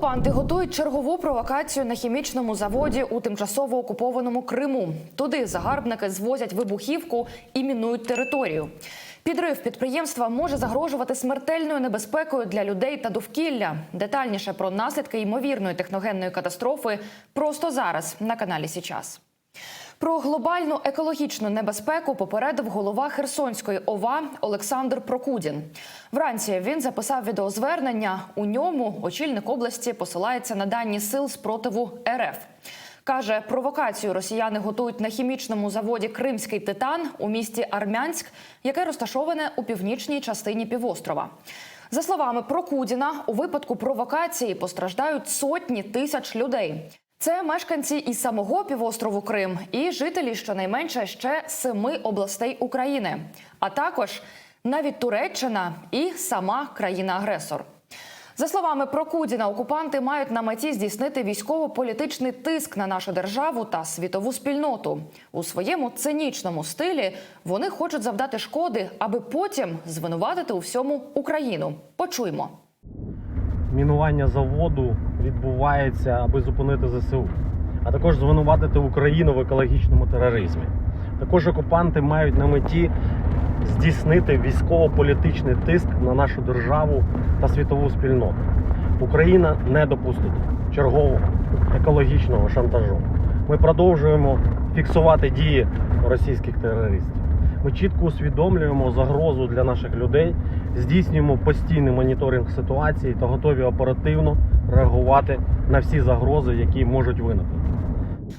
Окупанти готують чергову провокацію на хімічному заводі у тимчасово окупованому Криму. Туди загарбники звозять вибухівку і мінують територію. Підрив підприємства може загрожувати смертельною небезпекою для людей та довкілля. Детальніше про наслідки ймовірної техногенної катастрофи просто зараз на каналі Січас. Про глобальну екологічну небезпеку попередив голова Херсонської ОВА Олександр Прокудін. Вранці він записав відеозвернення. У ньому очільник області посилається на дані сил спротиву РФ. Каже, провокацію росіяни готують на хімічному заводі Кримський титан у місті Армянськ, яке розташоване у північній частині півострова. За словами Прокудіна, у випадку провокації постраждають сотні тисяч людей. Це мешканці і самого півострову Крим, і жителі щонайменше ще семи областей України, а також навіть Туреччина і сама країна-агресор. За словами Прокудіна, окупанти мають на меті здійснити військово-політичний тиск на нашу державу та світову спільноту. У своєму цинічному стилі вони хочуть завдати шкоди, аби потім звинуватити у всьому Україну. Почуймо. Мінування заводу відбувається, аби зупинити ЗСУ, а також звинуватити Україну в екологічному тероризмі. Також окупанти мають на меті здійснити військово-політичний тиск на нашу державу та світову спільноту. Україна не допустить чергового екологічного шантажу. Ми продовжуємо фіксувати дії російських терористів. Ми чітко усвідомлюємо загрозу для наших людей, здійснюємо постійний моніторинг ситуації та готові оперативно реагувати на всі загрози, які можуть виникнути.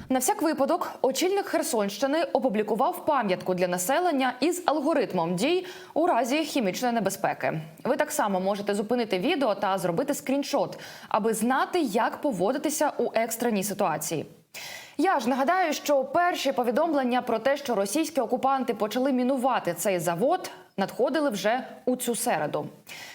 На всяк випадок, очільник Херсонщини опублікував пам'ятку для населення із алгоритмом дій у разі хімічної небезпеки. Ви так само можете зупинити відео та зробити скріншот, аби знати, як поводитися у екстреній ситуації. Я ж нагадаю, що перші повідомлення про те, що російські окупанти почали мінувати цей завод, надходили вже у цю середу.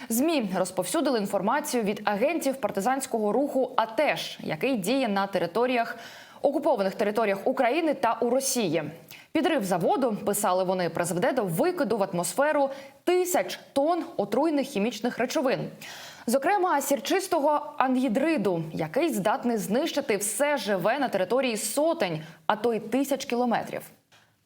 Змі розповсюдили інформацію від агентів партизанського руху АТЕШ, який діє на територіях окупованих територіях України та у Росії. Підрив заводу, писали вони, призведе до викиду в атмосферу тисяч тонн отруйних хімічних речовин. Зокрема, сірчистого ангідриду, який здатний знищити все живе на території сотень, а то й тисяч кілометрів.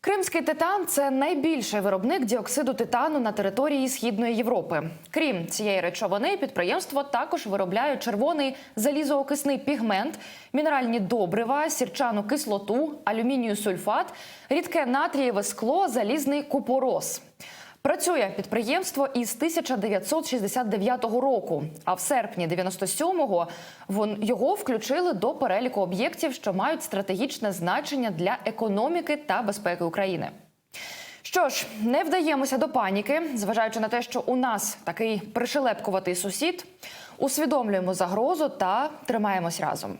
Кримський титан це найбільший виробник діоксиду титану на території Східної Європи. Крім цієї речовини, підприємство також виробляє червоний залізоокисний пігмент, мінеральні добрива, сірчану кислоту, алюмінію сульфат, рідке натрієве скло, залізний купорос. Працює підприємство із 1969 року. А в серпні 97-го вон його включили до переліку об'єктів, що мають стратегічне значення для економіки та безпеки України. Що ж, не вдаємося до паніки, зважаючи на те, що у нас такий пришелепкуватий сусід, усвідомлюємо загрозу та тримаємось разом.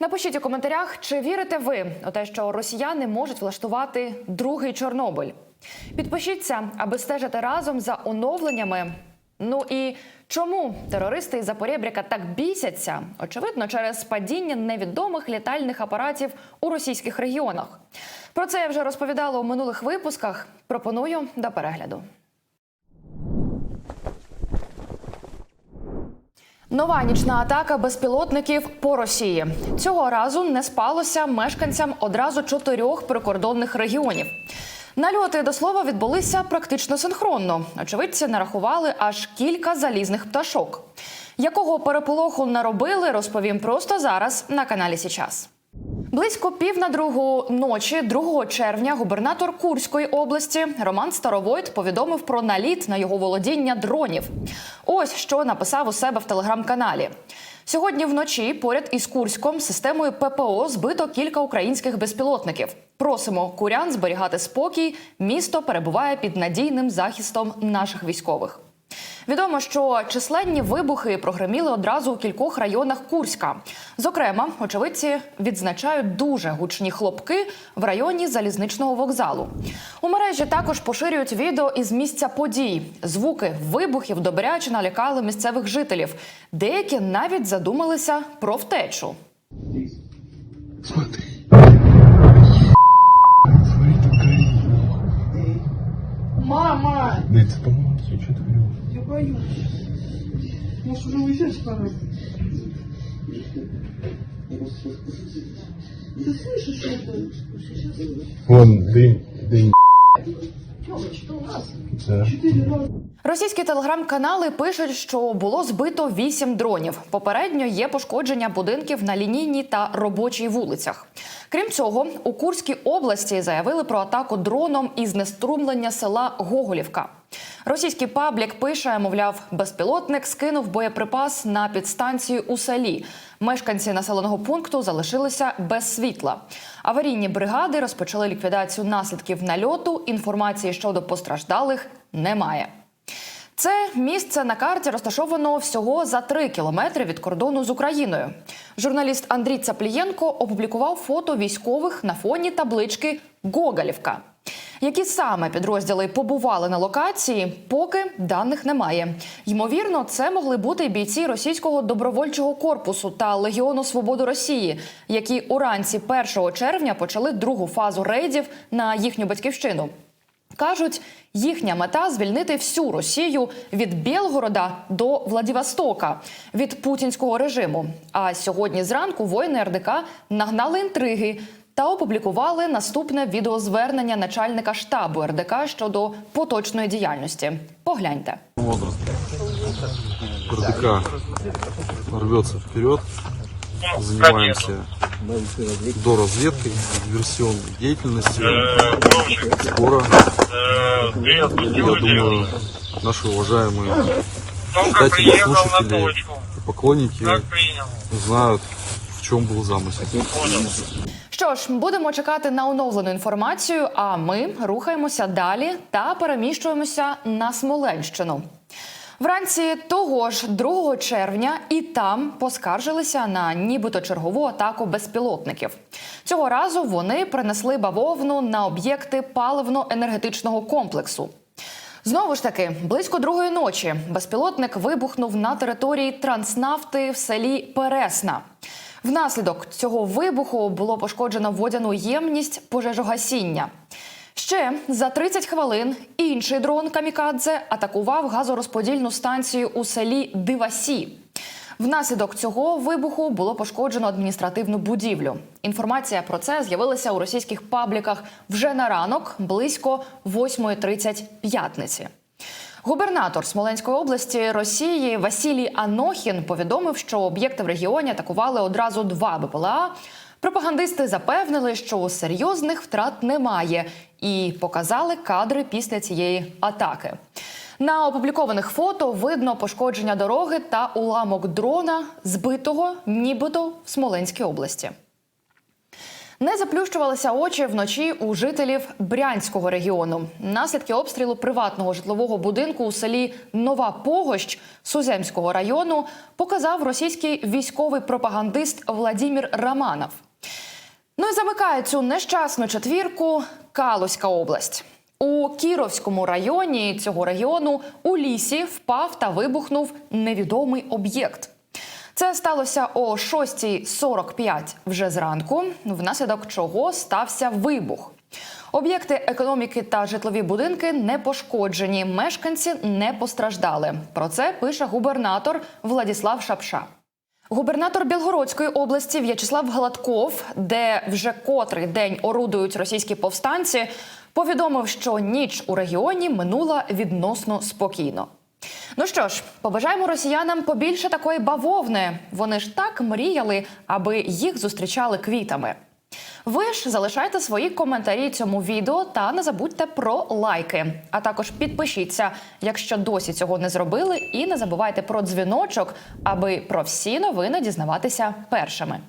Напишіть у коментарях, чи вірите ви у те, що росіяни можуть влаштувати другий Чорнобиль. Підпишіться, аби стежити разом за оновленнями. Ну і чому терористи із Запорєбріка так бісяться? Очевидно, через падіння невідомих літальних апаратів у російських регіонах. Про це я вже розповідала у минулих випусках. Пропоную до перегляду. Нова нічна атака безпілотників по Росії цього разу не спалося мешканцям одразу чотирьох прикордонних регіонів. Нальоти до слова відбулися практично синхронно. Очевидці нарахували аж кілька залізних пташок. Якого переполоху наробили, розповім просто зараз на каналі Січас. Близько пів на другу ночі, 2 червня, губернатор Курської області Роман Старовойт повідомив про наліт на його володіння дронів. Ось що написав у себе в телеграм-каналі. Сьогодні вночі поряд із Курськом системою ППО збито кілька українських безпілотників. Просимо курян зберігати спокій. Місто перебуває під надійним захистом наших військових. Відомо, що численні вибухи прогреміли одразу у кількох районах Курська. Зокрема, очевидці відзначають дуже гучні хлопки в районі залізничного вокзалу. У мережі також поширюють відео із місця подій. Звуки вибухів добряче налякали місцевих жителів. Деякі навіть задумалися про втечу. Смотри. Мама, Да это, боюсь. Может, уже уезжать пора? Ты слышишь это? Вон, дым, дым. Російські телеграм-канали пишуть, що було збито вісім дронів. Попередньо є пошкодження будинків на лінійній та робочій вулицях. Крім цього, у Курській області заявили про атаку дроном із неструмлення села Гоголівка. Російський паблік пише, мовляв, безпілотник скинув боєприпас на підстанцію у селі. Мешканці населеного пункту залишилися без світла. Аварійні бригади розпочали ліквідацію наслідків нальоту. Інформації щодо постраждалих немає. Це місце на карті розташовано всього за три кілометри від кордону з Україною. Журналіст Андрій Цаплієнко опублікував фото військових на фоні таблички Гоголівка. Які саме підрозділи побували на локації, поки даних немає. Ймовірно, це могли бути бійці російського добровольчого корпусу та Легіону Свободи Росії, які уранці 1 червня почали другу фазу рейдів на їхню батьківщину. Кажуть, їхня мета звільнити всю Росію від Білгорода до Владивостока від путінського режиму. А сьогодні зранку воїни РДК нагнали інтриги та опублікували наступне відеозвернення начальника штабу РДК щодо поточної діяльності. Погляньте. возраст. РДК рвется вперед. Занимаемся доразведкой, диверсионной деятельностью. Скоро, я думаю, наши уважаемые читатели, слушатели и поклонники знают, в чем был замысел. Що ж, будемо чекати на оновлену інформацію. А ми рухаємося далі та переміщуємося на Смоленщину. Вранці того ж 2 червня і там поскаржилися на нібито чергову атаку безпілотників. Цього разу вони принесли бавовну на об'єкти паливно-енергетичного комплексу. Знову ж таки, близько другої ночі безпілотник вибухнув на території Транснафти в селі Пересна. Внаслідок цього вибуху було пошкоджено водяну ємність пожежогасіння. Ще за 30 хвилин інший дрон Камікадзе атакував газорозподільну станцію у селі Дивасі. Внаслідок цього вибуху було пошкоджено адміністративну будівлю. Інформація про це з'явилася у російських пабліках вже на ранок, близько 8.30 п'ятниці. Губернатор Смоленської області Росії Василій Анохін повідомив, що об'єкти в регіоні атакували одразу два БПЛА. Пропагандисти запевнили, що серйозних втрат немає, і показали кадри після цієї атаки. На опублікованих фото видно пошкодження дороги та уламок дрона, збитого нібито в Смоленській області. Не заплющувалися очі вночі у жителів Брянського регіону. Наслідки обстрілу приватного житлового будинку у селі Нова Погощ Суземського району показав російський військовий пропагандист Владімір Романов. Ну і замикає цю нещасну четвірку Калузька область. У Кіровському районі цього регіону у лісі впав та вибухнув невідомий об'єкт. Це сталося о 6.45 вже зранку, внаслідок чого стався вибух. Об'єкти економіки та житлові будинки не пошкоджені, мешканці не постраждали. Про це пише губернатор Владіслав Шапша. Губернатор Білгородської області В'ячеслав Гладков, де вже котрий день орудують російські повстанці, повідомив, що ніч у регіоні минула відносно спокійно. Ну що ж, побажаємо росіянам побільше такої бавовни. Вони ж так мріяли, аби їх зустрічали квітами. Ви ж залишайте свої коментарі цьому відео та не забудьте про лайки. А також підпишіться, якщо досі цього не зробили, і не забувайте про дзвіночок, аби про всі новини дізнаватися першими.